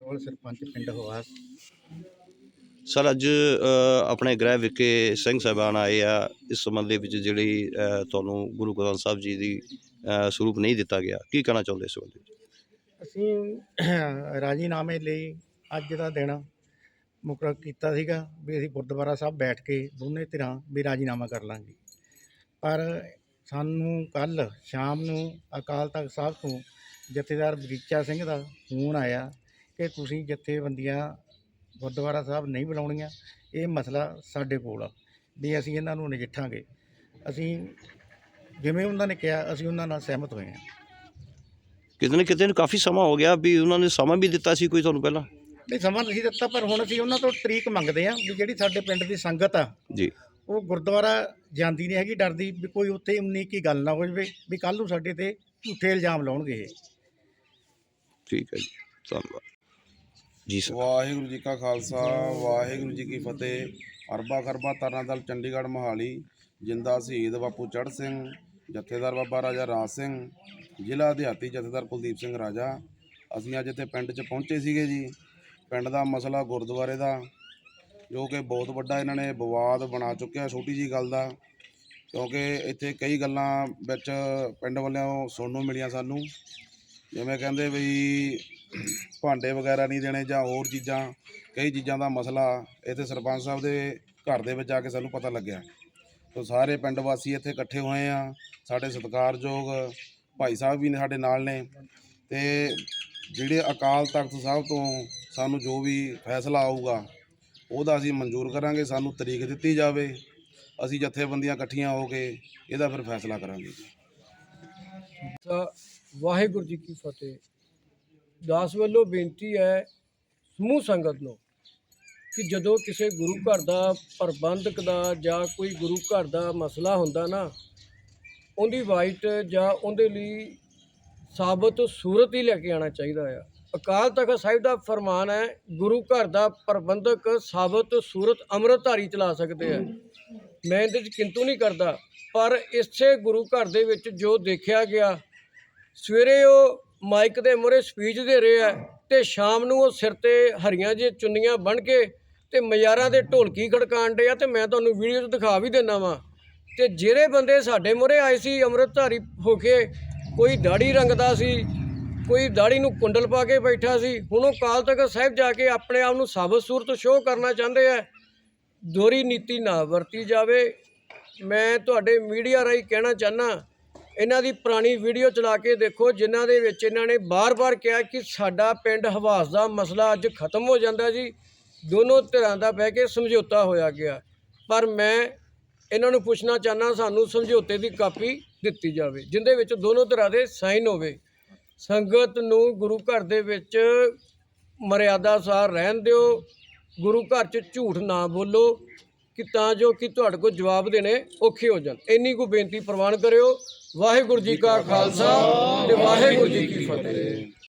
ਕੋਲ ਸਰਪੰਚ ਪਿੰਡ ਹਵਾਸ ਸਰ ਅੱਜ ਅ, ਆਪਣੇ ਗ੍ਰਹਿ ਵਿਖੇ ਸਿੰਘ ਸਾਹਿਬਾਨ ਆਏ ਆ। ਇਸ ਸੰਬੰਧ ਦੇ ਵਿੱਚ ਜਿਹੜੀ ਅ, ਤੁਹਾਨੂੰ ਗੁਰੂ ਗ੍ਰੰਥ ਸਾਹਿਬ ਜੀ ਦੀ ਅ, ਸਰੂਪ ਨਹੀਂ ਦਿੱਤਾ ਗਿਆ। ਕੀ ਕਹਿਣਾ ਚਾਹੁੰਦੇ ਇਸ ਸੰਬੰਧ ਵਿੱਚ? ਅਸੀਂ ਰਾਜੀਨਾਮੇ ਲਈ ਅੱਜ ਦਾ ਦਿਨ ਮੁਕਰਰ ਕੀਤਾ ਸੀਗਾ ਵੀ ਅਸੀਂ ਗੁਰਦੁਆਰਾ ਸਾਹਿਬ ਬੈਠ ਕੇ ਦੋਨੇ ਧਿਰਾਂ ਵੀ ਰਾਜੀਨਾਮਾ ਕਰ ਲਾਂਗੇ। ਪਰ ਸਾਨੂੰ ਕੱਲ ਸ਼ਾਮ ਨੂੰ ਅਕਾਲ ਤਖਤ ਸਾਹਿਬ ਤੋਂ ਜਥੇਦਾਰ ਬਗੀਚਾ ਸਿੰਘ ਦਾ ਫੋਨ ਆਇਆ ਕਿ ਤੁਸੀਂ ਜਥੇਬੰਦੀਆਂ ਗੁਰਦੁਆਰਾ ਸਾਹਿਬ ਨਹੀਂ ਬੁਲਾਉਣੀਆਂ, ਇਹ ਮਸਲਾ ਸਾਡੇ ਕੋਲ ਆ, ਵੀ ਅਸੀਂ ਇਹਨਾਂ ਨੂੰ ਨਜਿੱਠਾਂਗੇ। ਅਸੀਂ ਜਿਵੇਂ ਉਹਨਾਂ ਨੇ ਕਿਹਾ, ਅਸੀਂ ਉਹਨਾਂ ਨਾਲ ਸਹਿਮਤ ਹੋਏ ਹਾਂ। ਕਿਤੇ ਨਾ ਕਿਤੇ ਨੂੰ ਕਾਫੀ ਸਮਾਂ ਹੋ ਗਿਆ ਵੀ ਉਹਨਾਂ ਨੇ ਸਮਾਂ ਵੀ ਦਿੱਤਾ ਸੀ ਕੋਈ ਤੁਹਾਨੂੰ ਪਹਿਲਾਂ? ਨਹੀਂ ਸਮਾਂ ਨਹੀਂ ਦਿੱਤਾ ਪਰ ਹੁਣ ਅਸੀਂ ਉਹਨਾਂ ਤੋਂ ਤਰੀਕ ਮੰਗਦੇ ਹਾਂ ਵੀ ਜਿਹੜੀ ਸਾਡੇ ਪਿੰਡ ਦੀ ਸੰਗਤ ਆ ਜੀ। ਉਹ ਗੁਰਦੁਆਰਾ ਜਾਂਦੀ ਨਹੀਂ ਹੈਗੀ ਡਰਦੀ ਵੀ ਕੋਈ ਉੱਥੇ ਉਨੀ ਕੀ ਗੱਲ ਨਾ ਹੋ ਜਾਵੇ ਵੀ ਕੱਲ ਨੂੰ ਸਾਡੇ ਤੇ ਝੂਠੇ ਇਲਜ਼ਾਮ ਲਾਉਣਗੇ ਇਹ। ਠੀਕ ਹੈ ਜੀ ਧੰਨਵਾਦ। ਜੀ ਸਰ। ਵਾਹਿਗੁਰੂ ਜੀ ਕਾ ਖਾਲਸਾ ਵਾਹਿਗੁਰੂ ਜੀ ਕੀ ਫਤਿਹ। ਅਰਬਾ ਖਰਬਾ ਤਰਨਾ ਦਲ ਚੰਡੀਗੜ੍ਹ ਮੋਹਾਲੀ ਜਿੰਦਾ ਸ਼ਹੀਦ ਬਾਪੂ ਚੜ੍ਹ ਸਿੰਘ ਜਥੇਦਾਰ ਬਾਬਾ ਰਾਜਾ ਰਾਜ ਸਿੰਘ ਜ਼ਿਲ੍ਹਾ ਅਧਿਆਤੀ ਜਥੇਦਾਰ ਕੁਲਦੀਪ ਸਿੰਘ ਰਾਜਾ। ਅਸੀਂ ਅੱਜ ਇੱਥੇ ਪਿੰਡ 'ਚ ਪਹੁੰਚੇ ਸੀਗੇ ਜੀ। ਪਿੰਡ ਦਾ ਮਸਲਾ ਗੁਰਦੁਆਰੇ ਦਾ, ਜੋ ਕਿ ਬਹੁਤ ਵੱਡਾ ਇਹਨਾਂ ਨੇ ਵਿਵਾਦ ਬਣਾ ਚੁੱਕਿਆ ਛੋਟੀ ਜੀ ਗੱਲ ਦਾ, ਕਿਉਂਕਿ ਇੱਥੇ ਕਈ ਗੱਲਾਂ ਵਿੱਚ ਪਿੰਡ ਵੱਲੋਂ ਸੁਣਨ ਨੂੰ ਮਿਲੀਆਂ ਸਾਨੂੰ। ਜਿਵੇਂ ਕਹਿੰਦੇ ਵੀ ਭਾਂਡੇ ਵਗੈਰਾ ਨਹੀਂ ਦੇਣੇ ਜਾਂ ਹੋਰ ਚੀਜ਼ਾਂ, ਕਈ ਚੀਜ਼ਾਂ ਦਾ ਮਸਲਾ ਇੱਥੇ ਸਰਪੰਚ ਸਾਹਿਬ ਦੇ ਘਰ ਦੇ ਵਿੱਚ ਆ ਕੇ ਸਾਨੂੰ ਪਤਾ ਲੱਗਿਆ। ਤੋ ਸਾਰੇ ਪਿੰਡ ਵਾਸੀ ਇੱਥੇ ਇਕੱਠੇ ਹੋਏ ਆ, ਸਾਡੇ ਸਤਿਕਾਰਯੋਗ ਭਾਈ ਸਾਹਿਬ ਵੀ ਨੇ ਸਾਡੇ ਨਾਲ ਨੇ, ਤੇ ਜਿਹੜੇ ਅਕਾਲ ਤਖਤ ਸਾਹਿਬ ਤੋਂ ਸਾਨੂੰ ਜੋ ਵੀ ਫੈਸਲਾ ਆਊਗਾ, ਉਹਦਾ ਅਸੀਂ ਮਨਜ਼ੂਰ ਕਰਾਂਗੇ, ਸਾਨੂੰ ਤਰੀਕ ਦਿੱਤੀ ਜਾਵੇ, ਅਸੀਂ ਜਥੇਬੰਦੀਆਂ ਇਕੱਠੀਆਂ ਹੋ ਕੇ ਇਹਦਾ ਫਿਰ ਫੈਸਲਾ ਕਰਾਂਗੇ। ਤਾਂ ਵਾਹਿਗੁਰੂ ਜੀ ਕੀ ਫਤਿਹ। ਦਾਸ ਵੱਲੋਂ ਬੇਨਤੀ ਹੈ ਸਮੂਹ ਸੰਗਤ ਨੂੰ ਕਿ ਜਦੋਂ ਕਿਸੇ ਗੁਰੂ ਘਰ ਦਾ ਪ੍ਰਬੰਧਕ ਦਾ ਜਾਂ ਕੋਈ ਗੁਰੂ ਘਰ ਦਾ ਮਸਲਾ ਹੁੰਦਾ ਨਾ, ਉਹਦੀ ਵਾਈਟ ਜਾਂ ਉਹਦੇ ਲਈ ਸਾਬਤ ਸੂਰਤ ਹੀ ਲੈ ਕੇ ਆਉਣਾ ਚਾਹੀਦਾ ਆ। ਅਕਾਲ ਤਖਤ ਸਾਹਿਬ ਦਾ ਫਰਮਾਨ ਹੈ, ਗੁਰੂ ਘਰ ਦਾ ਪ੍ਰਬੰਧਕ ਸਾਬਤ ਸੂਰਤ ਅੰਮ੍ਰਿਤਧਾਰੀ ਚਲਾ ਸਕਦੇ ਆ। ਮੈਂ ਇਹਦੇ 'ਚ ਕਿੰਤੂ ਨਹੀਂ ਕਰਦਾ, ਪਰ ਇਸੇ ਗੁਰੂ ਘਰ ਦੇ ਵਿੱਚ ਜੋ ਦੇਖਿਆ ਗਿਆ, ਸਵੇਰੇ ਉਹ ਮਾਈਕ ਦੇ ਮੂਹਰੇ ਸਪੀਚ ਦੇ ਰਹੇ ਆ ਤੇ ਸ਼ਾਮ ਨੂੰ ਉਹ ਸਿਰ ਤੇ ਹਰੀਆਂ ਜਿਹੇ ਚੁੰਨੀਆਂ ਬਣ ਕੇ ਤੇ ਮਜ਼ਾਰਾਂ ਦੇ ਢੋਲਕੀ ਖੜਕਾਣ ਡੇ ਆ ਤੇ ਮੈਂ ਤੁਹਾਨੂੰ ਵੀਡੀਓ 'ਚ ਦਿਖਾ ਵੀ ਦਿੰਦਾ ਵਾਂ। ਤੇ ਜਿਹੜੇ ਬੰਦੇ ਸਾਡੇ ਮੂਹਰੇ ਆਏ ਸੀ ਅੰਮ੍ਰਿਤਧਾਰੀ ਹੋ ਕੇ, ਕੋਈ ਦਾੜੀ ਰੰਗਦਾ ਸੀ ਕੋਈ ਦਾੜੀ ਨੂੰ ਕੁੰਡਲ ਪਾ ਕੇ ਬੈਠਾ ਸੀ। ਹੁਣ ਉਹ ਕਾਲ ਤਖਤ ਸਾਹਿਬ ਜਾ ਕੇ ਆਪਣੇ ਆਪ ਨੂੰ ਸਾਬਤ ਸੂਰਤ ਸ਼ੋਅ ਕਰਨਾ ਚਾਹੁੰਦੇ ਆ। ਦੋਹਰੀ ਨੀਤੀ ਨਾ ਵਰਤੀ ਜਾਵੇ। ਮੈਂ ਤੁਹਾਡੇ ਮੀਡੀਆ ਰਾਹੀਂ ਕਹਿਣਾ ਚਾਹਨਾ ਇਹਨਾਂ ਦੀ ਪੁਰਾਣੀ ਵੀਡੀਓ ਚਲਾ ਕੇ ਦੇਖੋ, ਜਿਨ੍ਹਾਂ ਦੇ ਵਿੱਚ ਇਹਨਾਂ ਨੇ ਬਾਰ-ਬਾਰ ਕਿਹਾ ਕਿ ਸਾਡਾ ਪਿੰਡ ਹਵਾਸ ਦਾ ਮਸਲਾ ਅੱਜ ਖਤਮ ਹੋ ਜਾਂਦਾ ਜੀ। ਦੋਨੋਂ ਧਿਰਾਂ ਦਾ ਬਹਿ ਕੇ ਸਮਝੌਤਾ ਹੋਇਆ ਗਿਆ। ਪਰ ਮੈਂ ਇਹਨਾਂ ਨੂੰ ਪੁੱਛਣਾ ਚਾਹਨਾ ਸਾਨੂੰ ਸਮਝੌਤੇ ਦੀ ਕਾਪੀ ਦਿੱਤੀ ਜਾਵੇ, ਜਿੰਦੇ ਵਿੱਚ ਦੋਨੋਂ ਧਿਰਾਂ ਦੇ ਸਾਈਨ ਹੋਵੇ। ਸੰਗਤ ਨੂੰ ਗੁਰੂ ਘਰ ਦੇ ਵਿੱਚ ਮਰਿਆਦਾ ਸਾਰ ਰਹਿਣ ਦਿਓ। ਗੁਰੂ ਘਰ 'ਚ ਝੂਠ ਨਾ ਬੋਲੋ ਕਿ ਤਾਂ ਜੋ ਕਿ ਤੁਹਾਡੇ ਕੋਲ ਜਵਾਬ ਦੇਣੇ ਔਖੇ ਹੋ ਜਾਣ। ਇੰਨੀ ਕੋ ਬੇਨਤੀ ਪ੍ਰਵਾਨ ਕਰਿਓ। ਵਾਹਿਗੁਰੂ ਜੀ ਕਾ ਖਾਲਸਾ ਤੇ ਵਾਹਿਗੁਰੂ ਜੀ ਕੀ ਫਤਿਹ।